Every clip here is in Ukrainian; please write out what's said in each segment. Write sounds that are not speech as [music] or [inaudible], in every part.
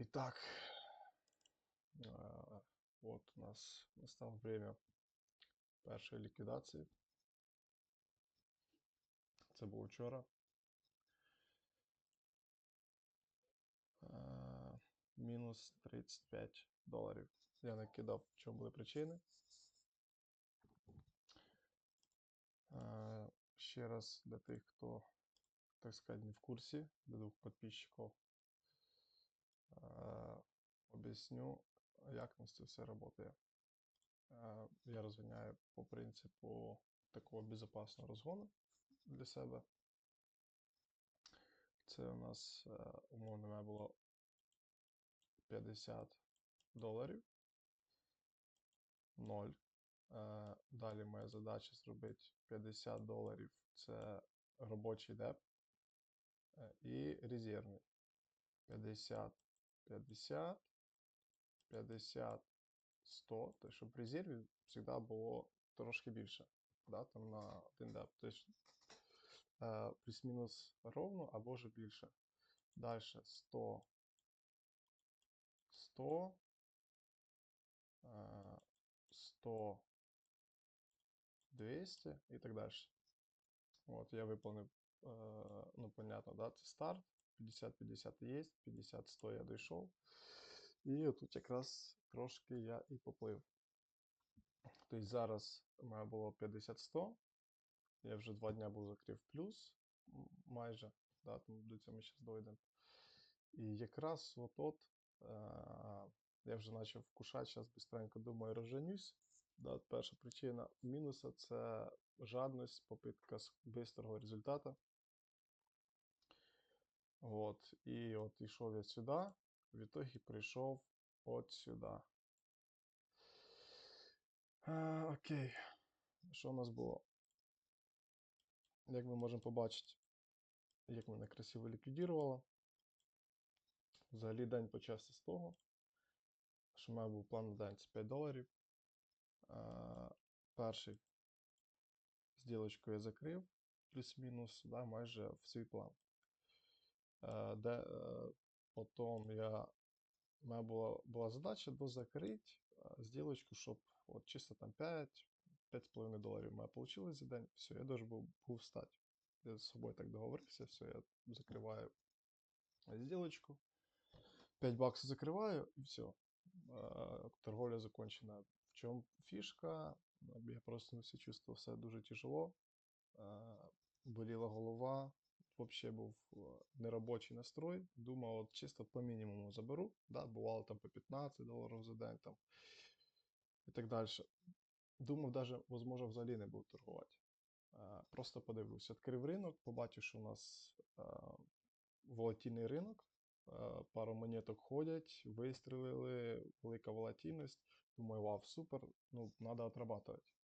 Итак, а, вот у нас настало время першої ліквідації. Це було вчора. Мінус 35 доларів. Я накидав, в чому були причини. Ще раз для тих, хто, так сказати, не в курсі, для двох підписчиків. Об'ясню, як у нас це все працює. Я розганяю по принципу такого безпечного розгону для себе. Це у нас умовно було 50 доларів. 0. Е, Далі моя задача зробити 50 доларів це робочий деп і резервний. 50, 50, 50, 100. Тобто, щоб в резерві завжди було трошки більше. Да, там на один деп. Тобто, е, плюс-мінус ровно або ж більше. Далі 100, 100, е, 100, 200 і так далі. От, я виповнив, е, ну, понятно, да, це старт. 50-50 є, 50-100 я дійшов. І тут якраз трошки я і поплив. Тобто зараз у мене було 50-100. Я вже два дня був закрив плюс майже. Да, до цього ми зараз дійдемо. І якраз от от я вже почав вкушати, зараз быстренько думаю, розженюсь. Да, перша причина мінуса це жадність, попитка швидкого результату. От, і от йшов я сюди, в итоге прийшов от сюди. А, окей. Що у нас було? Як ми можемо побачити, як мене красиво ліквідувало. Взагалі день почався з того, що в мене був план на день це 5 доларів. А, перший зділочку я закрив, плюс-мінус, да, майже в свій план. Е, де е, потім я, у мене була, була задача дозакрити зділочку, щоб от чисто там 5, 5,5 доларів у вийшло за день. Все, я должен був, був встати. Я з собою так договорився, все, я закриваю зділочку. 5 баксів закриваю і все. Торговля закончена. В чому фішка? Я просто все чувствував все дуже тяжело. Боліла голова, Вообще був е, неробочий настрой. Думав, от чисто по мінімуму заберу. Да, Бувало там по 15 доларів за день там, і так далі. Думав, навіть, можливо, взагалі не буду торгувати. Просто подивлюсь. Відкрив ринок, побачив, що у нас волатильний ринок. Пару монеток ходять, вистрілили, велика волатильність. Думаю, вау, супер, ну, треба отрабатывать.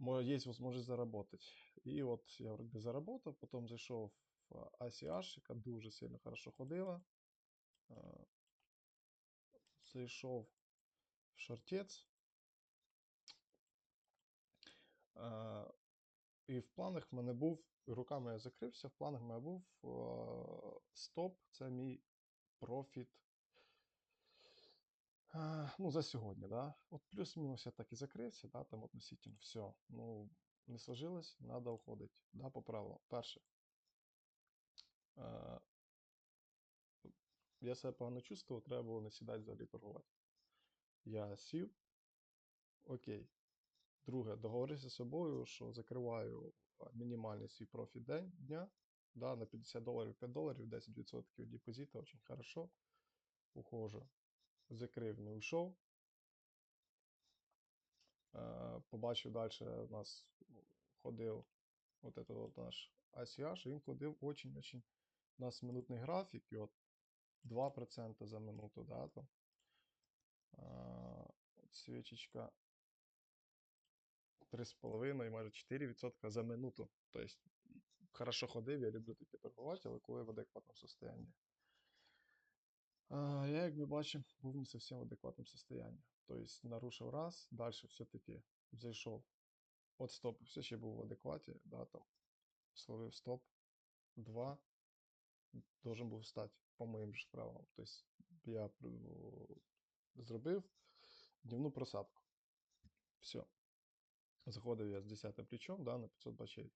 Есть возможность заработать. І от я вроде заработав, потім зайшов в ACH, яка дуже сильно хорошо ходила. Зайшов в шортець. І в планах в мене був, руками я закрився, в планах в мене був стоп, це мій профіт. Ну, за сьогодні, да. От плюс-мінус я так і закрився, да, там относительно все. Ну, не сложилось, треба уходити. Да, по правилам. Перше. Е, Я себе погано чувствував, треба було не сідати взагалі торгувати. Я сів. Окей. Друге, договорився з собою, що закриваю мінімальний свій профіт день, дня. Да, на 50 доларів 5 доларів, 10% депозиту, очень хорошо. Ухожу. Закрив, не ушов. Е, Побачив далі у нас ходив от этот вот наш ACH, і він ходив очень-очень у нас минутний графік, і от 2% за минуту, да, там. А, от свічечка 3,5, майже 4% за минуту. Тобто, хорошо ходив, я люблю таке торгувати, але коли в адекватному состоянні. Я, як ми бачимо, був не зовсім в адекватному состоянні. Тобто, нарушив раз, далі все-таки зайшов. От стоп, все ще був в адекваті, да, там, словив стоп, 2, должен був стати по моїм же правилам. Тобто я зробив дневну просадку. Все. Заходив я з 10 плечом, да, на 500 бачей.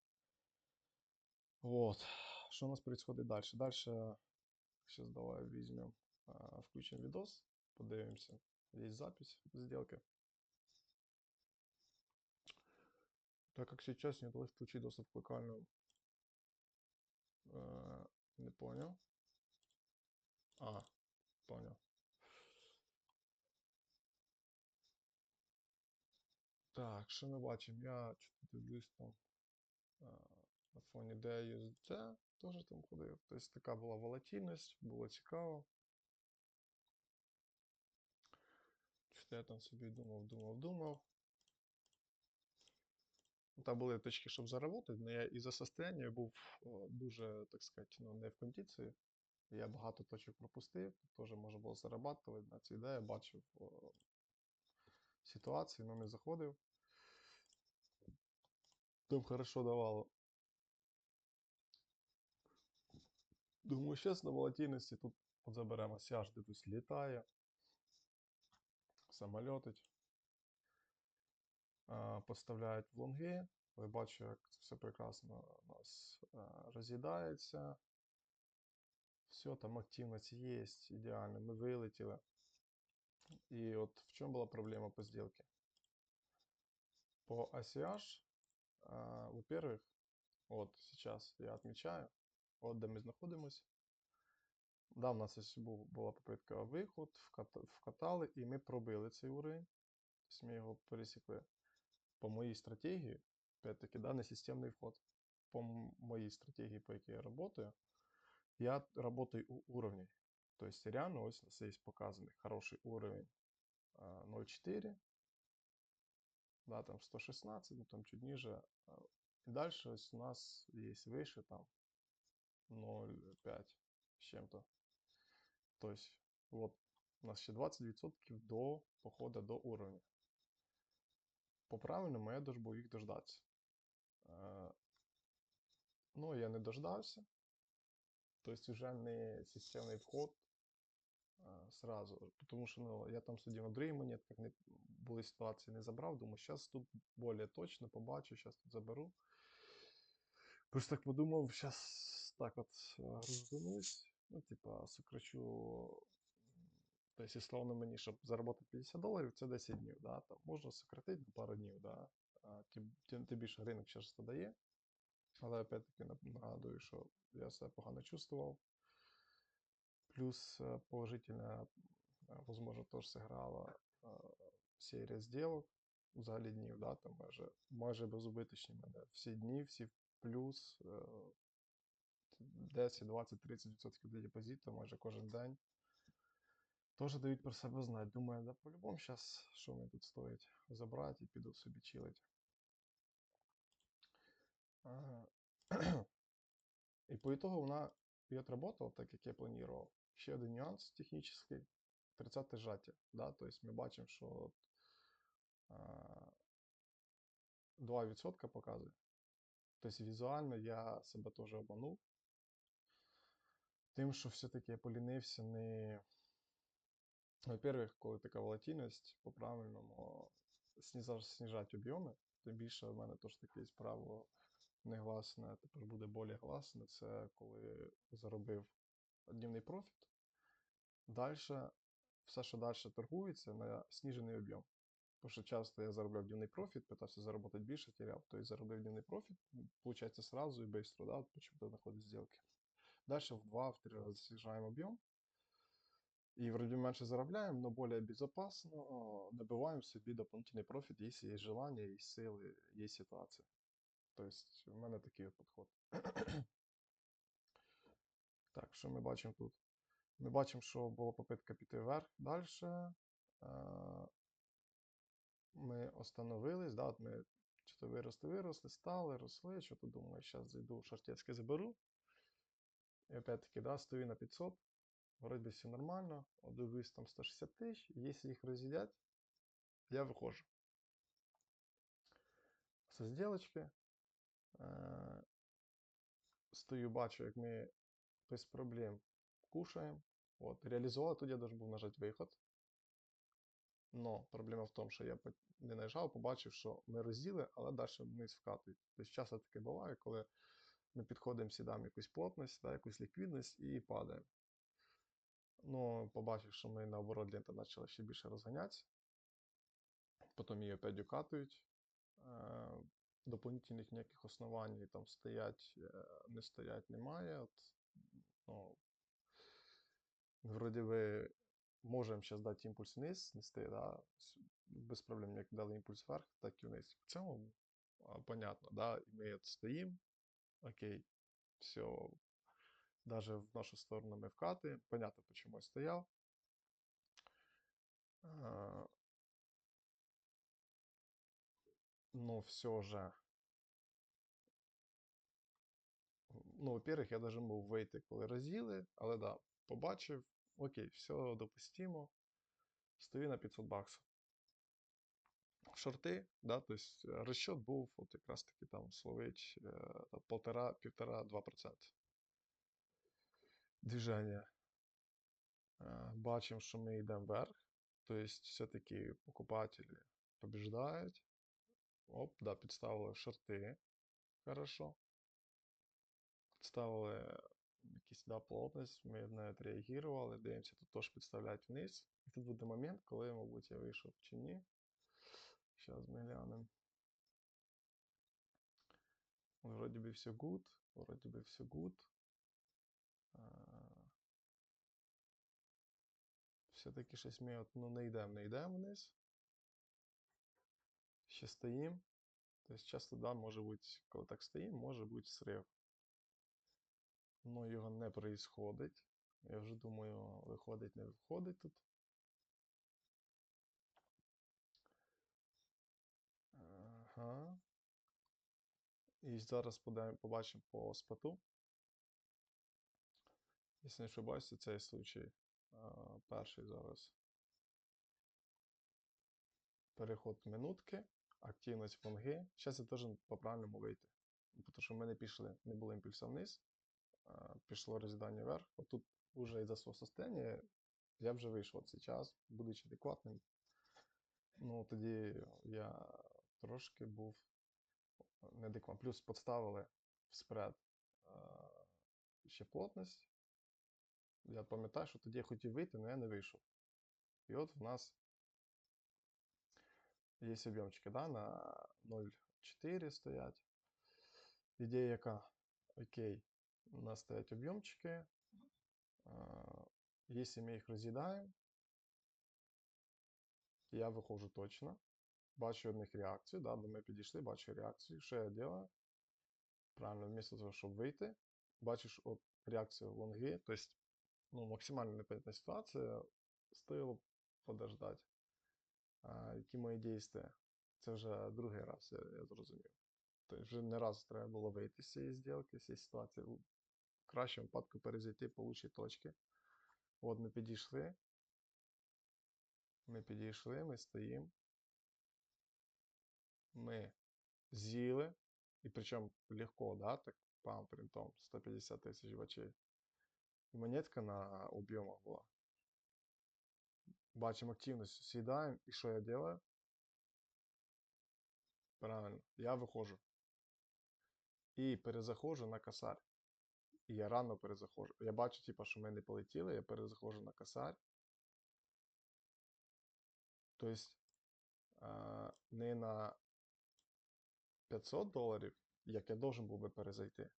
Вот. Що у нас происходит далі? Далі, зараз давай візьмемо, включимо відос, подивимося. Є запись сделки. Так как сейчас не удалось включить доступ к локальному. Э, не понял. А, понял. Так, що ми бачимо? Я дивлюсь там а, на фоні DUSD теж там ходив. Тобто така була волатильність, було цікаво. Я там собі думав, думав, думав. Ну, Там були точки, щоб заработати, але я із-за состояння був дуже, так сказати, ну, не в кондиції. Я багато точок пропустив, теж можна було зарабатувати на цій ідеї, бачив о, ситуації, але не заходив. Там хорошо давало. Думаю, зараз на волатильності тут от заберемо сяж, дивлюсь, літає. Самольотить. А, Поставляють в лонги. Ви бачите, як це все прекрасно у нас а, роз'їдається. Все, там активність є, ідеально. Ми вилетіли. І от в чому була проблема по сделке? По ACH, а, во-первых, вот сейчас я отмечаю, от де ми знаходимось. Да, в нас ось був, була попитка виход, вкат- вкатали, і ми пробили цей уровень. Тобто ми його пересікли. По моїй стратегії, опять-таки, да, не системний вход. По моїй стратегії, по якій я працюю, я работаю у уровней. Тобто реально ось у нас є показаний хороший уровень 0.4, да, там 116, ну там чуть ниже. И дальше ось у нас есть выше там 0.5 с чем-то. То есть вот у нас ще 20% до походу до уровня. По правильному я должен був їх дождатися. Ну, я не дождався. Тобто вже не системний вход сразу. Тому що ну, я там сидів на другій монетках, не, були ситуації, не забрав. Думаю, зараз тут більш точно побачу, зараз тут заберу. Просто так подумав, зараз так от розвернусь, ну, типа, сокрачу. Тобто, условно мені, щоб заробити 50 доларів, це 10 днів. Да? Там можна сократити на пару днів, да? а, тим, тим, тим більше ринок часто дає. Але опять-таки нап- нагадую, що я себе погано чувствував. Плюс э, положительно, э, возможно, теж зіграла э, серія зділок взагалі днів, да, там майже, майже безубиточні в мене. Всі дні, всі в плюс е, 10, 20, 30% до депозиту майже кожен день. Теж дають про себе знати. Думаю, да по-любому зараз, що мені тут стоїть, забрати і піду собі чилить. Ага. [clears throat] І по итогу вона і отработала так, як я планував. Ще один нюанс технічний. 30 сжаття. Да? Тобто ми бачимо, що 2% показує. Тобто візуально я себе теж обманув. Тим, що все-таки я полінився не. Во-первых, коли така волатильність, по-правильному снижати, снижати об'єми, тим більше в мене теж таке є негласне, тепер буде більш гласне. Це коли заробив днівний профіт. Далі, все, що далі торгується, на сніжений об'єм. Тому що часто я заробляв дневний профіт, питався заробити більше, теряв. Тобто заробив дневний профіт, виходить, сразу і швидко, да, почему знаходить сделки. Далі в 2-3 рази снижаємо об'єм. І вроде менше заробляємо, но более безопасно о, добиваем собі дополнительный профит, если есть желание, есть силы, есть ситуация. То есть у мене такий підход. [coughs] так, що ми бачимо тут? Ми бачимо, що була попитка піти вверх далі. Ми остановились, да, от ми чи то виросли, виросли, стали, росли, що то думаю, зараз зайду шартецьке заберу. І опять-таки, да, стою на 500. Вроде все нормально. От Дивлюсь там 160 тисяч. Якщо їх роз'їдять, я виходжу. Со сделочки. Е, Стою, бачу, як ми без проблем кушаем. От, реалізували, тут я должен був нажати виход. Но проблема в тому, що я не нажав, побачив, що ми розділи, але далі вниз вкатують. Тобто часто таке буває, коли ми підходимо, сідаємо якусь плотність, да, якусь ліквідність і падаємо. Ну, побачив, що ми наоборот лента почала ще більше розганятися. Потім її опять укатують. Е, дополнительних ніяких основань там стоять, е, не стоять немає. От, ну, вроді би можемо зараз дати імпульс вниз, нести, да, без проблем, як дали імпульс вверх, так і вниз. В цьому понятно, да, ми от стоїмо, окей, все, даже в нашу сторону ми вкати, понятно, почему я стояв. А, но все же, ну, во-первых, я должен був вийти, коли розділи, але да, побачив, окей, все допустимо, стою на 500 баксів. Шорти, да, то есть е, розчет був от якраз таки там словить е, там, полтора, півтора, два процента. Движення. Бачимо, що ми йдемо вверх, то есть все-таки покупателі побіждають. Оп, да, підставили шорти. Хорошо. Підставили якісь да, плотність, ми на це реагували, дивимося, тут теж підставляють вниз. І тут буде момент, коли, мабуть, я вийшов чи ні. Зараз ми глянемо. Вроді би все good, вроді би все good. Все-таки щось ми от, ну, не йдемо, не йдемо вниз. Ще стоїмо. Тобто часто, да, може бути, коли так стоїмо, може бути срив. Ну, його не происходить. Я вже думаю, виходить, не виходить тут. Ага. І зараз побачимо по споту. Якщо не ошибаюся, цей случай. Перший зараз. Переход минутки, активність лонги. Зараз я должен по-правильному вийти. Тому що в мене пішли, не було імпульсу вниз, пішло розідання вверх. Отут уже із-за свого состояння я вже вийшов цей час, будучи адекватним. Ну, тоді я трошки був неадекватний. Плюс підставили в спред ще плотність. Я пам'ятаю, що тоді я хотів вийти, але я не вийшов. І от в нас є об'ємчики, да, на 0,4 стоять. Ідея яка? Окей, у нас стоять об'ємчики. Якщо ми їх роз'їдаємо, я виходжу точно. Бачу в них реакцію, да, до мене підійшли, бачу реакцію. Що я роблю? Правильно, вместо того, щоб вийти, бачиш от реакцію лонги, тобто ну, максимально непонятна ситуація, стоїло подождати. А, які мої дійства? Це вже другий раз, я, я зрозумів. Тобто вже не раз треба було вийти з цієї зділки, з цієї ситуації. В кращому випадку перезайти по лучшій точці. От ми підійшли. Ми підійшли, ми стоїмо. Ми з'їли. І причому легко, да, так, пам принтом, 150 тисяч бачей. І монетка на об'ємах була. Бачимо активність, сідаємо. І що я делаю? Правильно, я виходжу. І перезаходжу на косарь. І я рано перезаходжу. Я бачу, типа, що ми не полетіли, я перезаходжу на косарь. Тобто, не на 500 доларів, як я должен був би перезайти.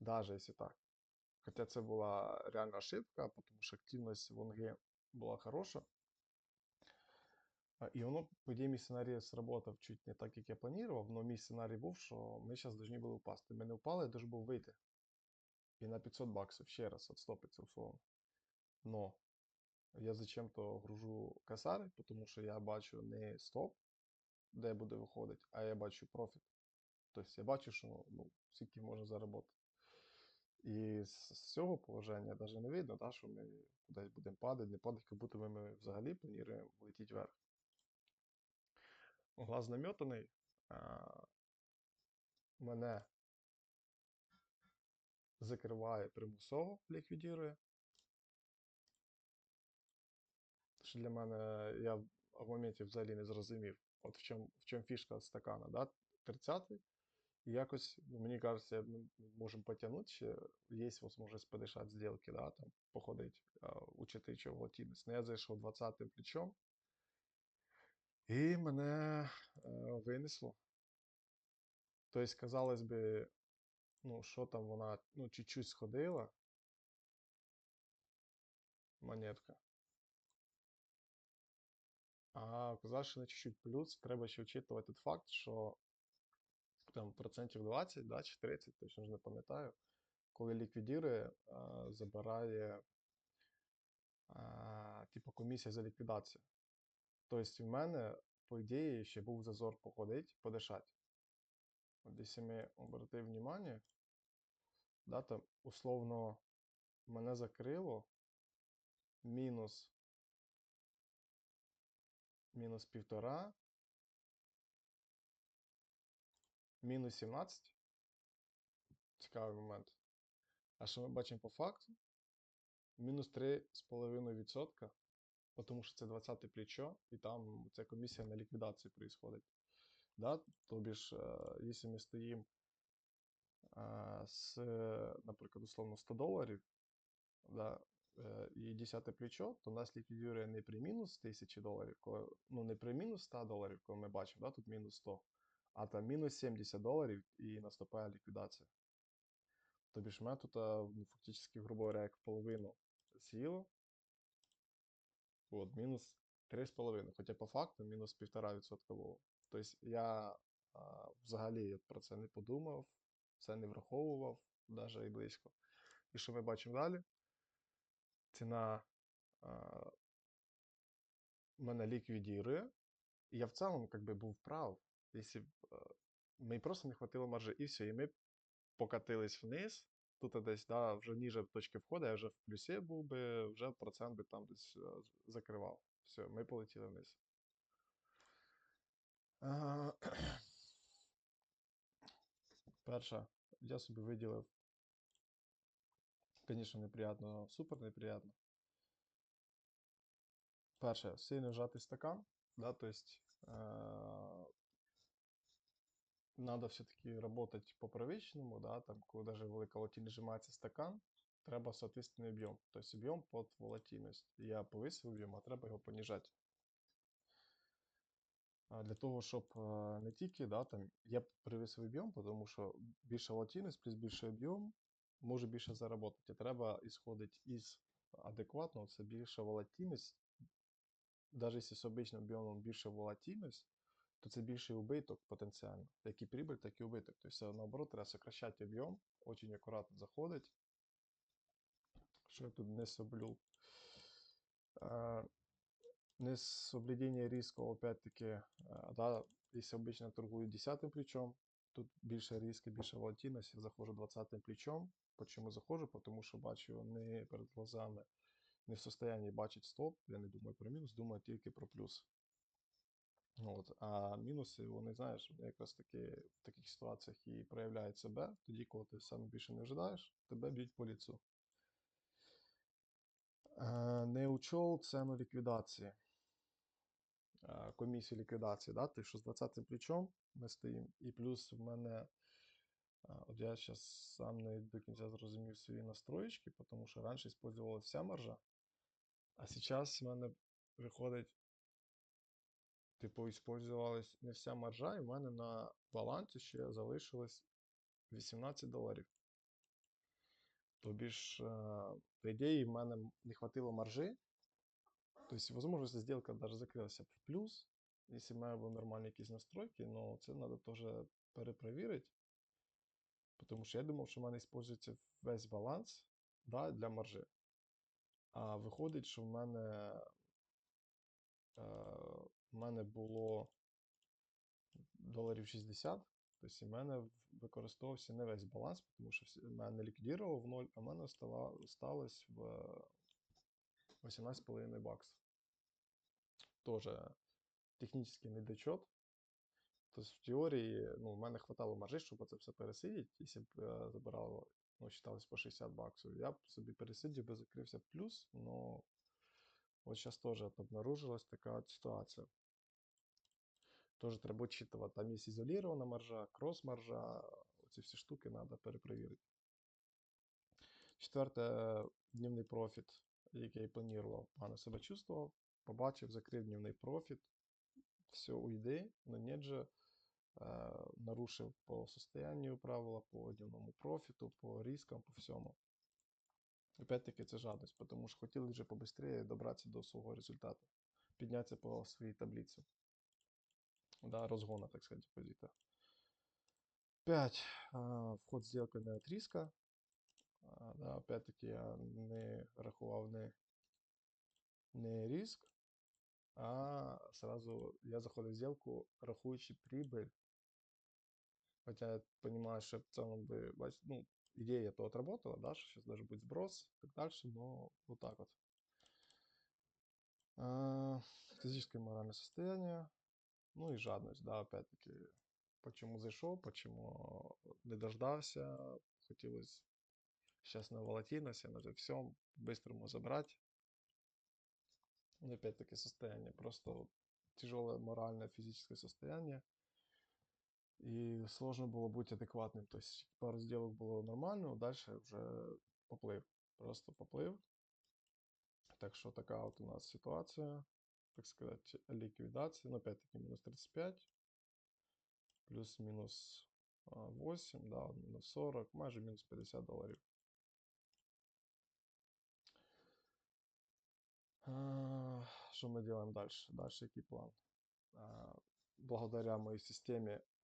Даже якщо так. Хоча це була реальна ошибка, тому що активність лонги була хороша. І воно, по ідеї, мій сценарій сработав чуть не так, як я планував, але мій сценарій був, що ми зараз повинні були впасти. Ми не впали, я должен був вийти. І на 500 баксів ще раз відстопиться условно. Но я зачем-то гружу косарь, тому що я бачу не стоп, де буде виходити, а я бачу профіт. Тобто я бачу, що ну, скільки можна заробити. І з цього положення навіть не видно, да, що ми кудись будемо падати, не падати, як будто ми взагалі плануємо влетіти вверх. Глаз наметаний. Мене закриває примусово, ліквідірує. Що для мене я в моменті взагалі не зрозумів, от в чому в чому фішка стакана, да? 30 і якось, ну, мені кажеться, ми можемо потягнути ще, є можливість подишати сделки, да, там, походить, учити що волатильність. Ну, я зайшов 20-м плечом, і мене е, винесло. Тобто, казалось би, ну, що там вона, ну, чуть-чуть сходила. Монетка. А що на чуть-чуть плюс треба ще вчитувати факт, що там процентів 20, да, чи 30, точно ж не пам'ятаю, коли ліквідірує, забирає типу комісія за ліквідацію. Тобто в мене, по ідеї, ще був зазор походить, подишати. Якщо ми обратив внимание, да, там условно мене закрило мінус мінус півтора, мінус 17. Цікавий момент. А що ми бачимо по факту? Мінус 3,5%, тому що це 20 плечо, і там ця комісія на ліквідації происходить. Да? Тобі ж, е, якщо ми стоїмо е, з, наприклад, условно 100 доларів, да, і 10 плечо, то нас ліквідує не при мінус 1000 доларів, коли, ну не при мінус 100 доларів, коли ми бачимо, да, тут мінус 100, а там мінус 70 доларів і наступає ліквідація. Тобі ж мене тут, ну, фактично, грубо говоря, як половину сіло. От, мінус 3,5. Хоча по факту мінус 1,5% було. Тобто я а, взагалі про це не подумав, це не враховував, навіть і близько. І що ми бачимо далі? Ціна а, мене ліквідує. І я в цілому как би, був прав. Б, а, мені просто не хватило маржи, і все, і ми покатились вниз. Тут десь да, вже ніже точки входу, я вже в плюсі був би, вже процент би там десь а, закривав. Все, ми полетіли вниз. Перша, я собі виділив, звісно, неприятно, супер неприятно. Перше, сильно вжатий стакан, да, то есть э, надо все-таки работать по первичному, да, там, коли даже велика волатильність сжимається стакан, треба соответственний об'єм, тобто об'єм під волатильність. Я повисив об'єм, а треба його понижати. Для того, щоб е, не тільки, да, там, я привисив об'єм, тому що більша волатильність плюс більший об'єм може більше заробити. Треба ісходити із адекватного, це більша волатильність. Навіть якщо з обичним об'ємом більша волатильність, то це більший убиток потенціально. Як і прибыль, так і убиток. Тобто, наоборот, треба сокращати об'єм, дуже акуратно заходить. Що я тут не соблюл. Е, Несоблюдение риска, опять-таки, э, да, если обычно торгую 10 плечом, тут більше риски, більше волатильність, я заходжу 20 плечом. Почему заходжу? Потому що бачу не перед глазами, не в состоянии бачити стоп, я не думаю про мінус, думаю тільки про плюс. От. А мінуси, вони, знаєш, якраз таки в таких ситуаціях і проявляють себе, тоді, коли ти саме більше не ожидаєш, тебе б'ють по ліцу. Е, Не учел цену ліквідації. Е, Комісію ліквідації, да? Ти що з 20 плечом ми стоїмо. І плюс в мене, от я зараз сам не до кінця зрозумів свої настроєчки, тому що раніше використовувалася вся маржа, а зараз в мене виходить, типу, використовувалась не вся маржа, і в мене на балансі ще залишилось 18 доларів. Тобі ж, е, по ідеї, в мене не хватило маржи. Тобто, если сделка даже закрилася в плюс, якщо в мене були нормальні якісь настройки, но це треба теж перепровірити. Тому що я думав, що в мене використовується весь баланс да, для маржи. А виходить, що в мене, е, в мене було доларів 60, тобто в мене використовувався не весь баланс, тому що всі- мене ліквідував в ноль, а в мене осталось в 18,5 баксов. Тоже технічний недочет. Тобто в теорії ну, в мене хватало маржи, щоб це все пересидіти, якщо б е, забирало ну, считалось по 60 баксів. Я б собі пересидів би закрився плюс, но от зараз теж обнаружилась така ситуація. Тоже треба учитывать, там є ізолірована маржа, крос-маржа, ці всі штуки треба перепровірити. Четверте, днівний профіт, який я планував, погано себе чувствував. Побачив, закрив днівний профіт. Все, уйди, но нет же, нарушив по состоянию правила, по дневному профіту, по рискам, по всьому. Опять-таки це жадність, тому що хотіли вже побыстрее добратися до свого результату, піднятися по своїй таблиці. Да, розгона, так сказать, депозита. 5. Вход сделка не от риска. Да, опять-таки я не рахував не, не риск, а сразу я заходив в сделку, рахуючи прибыль. Хотя я понимаю, что в целом бы, ну, идея то отработала, да, что сейчас даже будет сброс и так дальше, но вот так вот. А, Физическое и моральное состояние, ну и жадность, да, опять-таки. Почему зайшов, почему не дождався, хотілося сейчас на волатильности, на всем быстрому забрать. Ну, опять-таки состояние, просто тяжелое моральное, физическое состояние И сложно было быть адекватным. То есть пару сделок было нормально, а дальше вже поплив. Просто поплив. Так що така от у нас ситуація, так сказати, ліквідація. Ну, опять-таки, мінус 35, плюс-мінус а, 8, да, мінус 40, майже мінус 50 доларів. А, Що ми робимо далі? Далі який план? А, Благодаря моїй системі, а,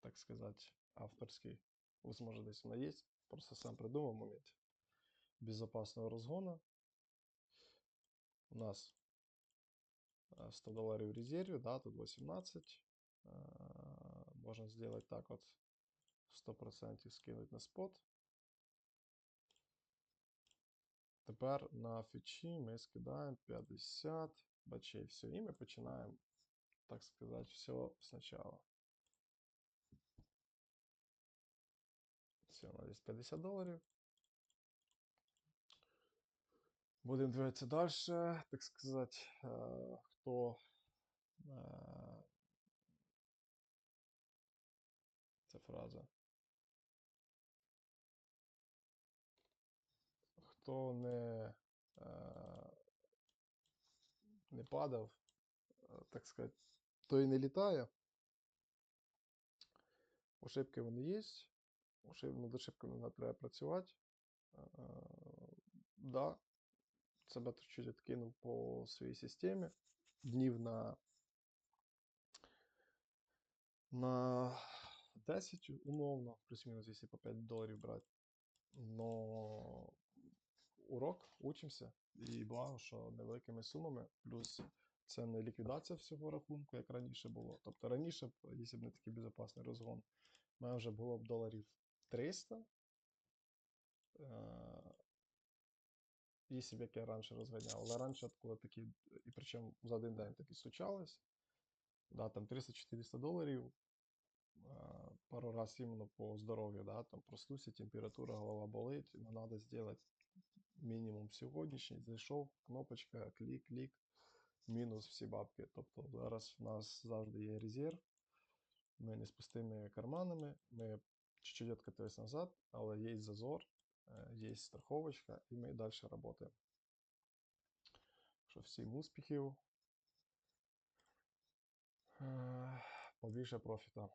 так сказать, авторській, возможно, десь вона є, просто сам придумав в моменті безопасного розгона. У нас а, 100 долларов в резерве, да, тут 18. А, Можно сделать так вот, 100% скинуть на спот. Тепер на фічі ми скидаємо 50 бачей. Все, і ми починаємо, так сказати, все спочатку. Все, у нас здесь 50 доларів. Будемо дивитися далі, так сказати, е, хто е, ця фраза. Хто не, е, не падав, е, так сказати, той не літає. Ошибки вони є. Ошиб... Над ошибками нам треба працювати. Е, да, себе чуть відкинув по своїй системі. Днів на, на 10 умовно, плюс-мінус, якщо по 5 доларів брати. Но урок, учимося. І благо, що невеликими сумами, плюс це не ліквідація всього рахунку, як раніше було. Тобто раніше, якщо б не такий безпечний розгон, в мене вже було б доларів 300. Е, б як я раніше розганяв. Але раніше коли такі, і причому за один день такі случалось. Да, там 300-400 доларів. Пару раз іменно по здоров'ю, да, там проснувся, температура, голова болить, но надо сделать мінімум сьогоднішній. Зайшов, кнопочка, клік, клік, мінус всі бабки. Тобто зараз в нас завжди є резерв. Ми не з пустими карманами, ми чуть-чуть откатились назад, але є зазор, е, є страховочка, і ми далі працюємо. Що всім успіхів. Е, Побільше профіта.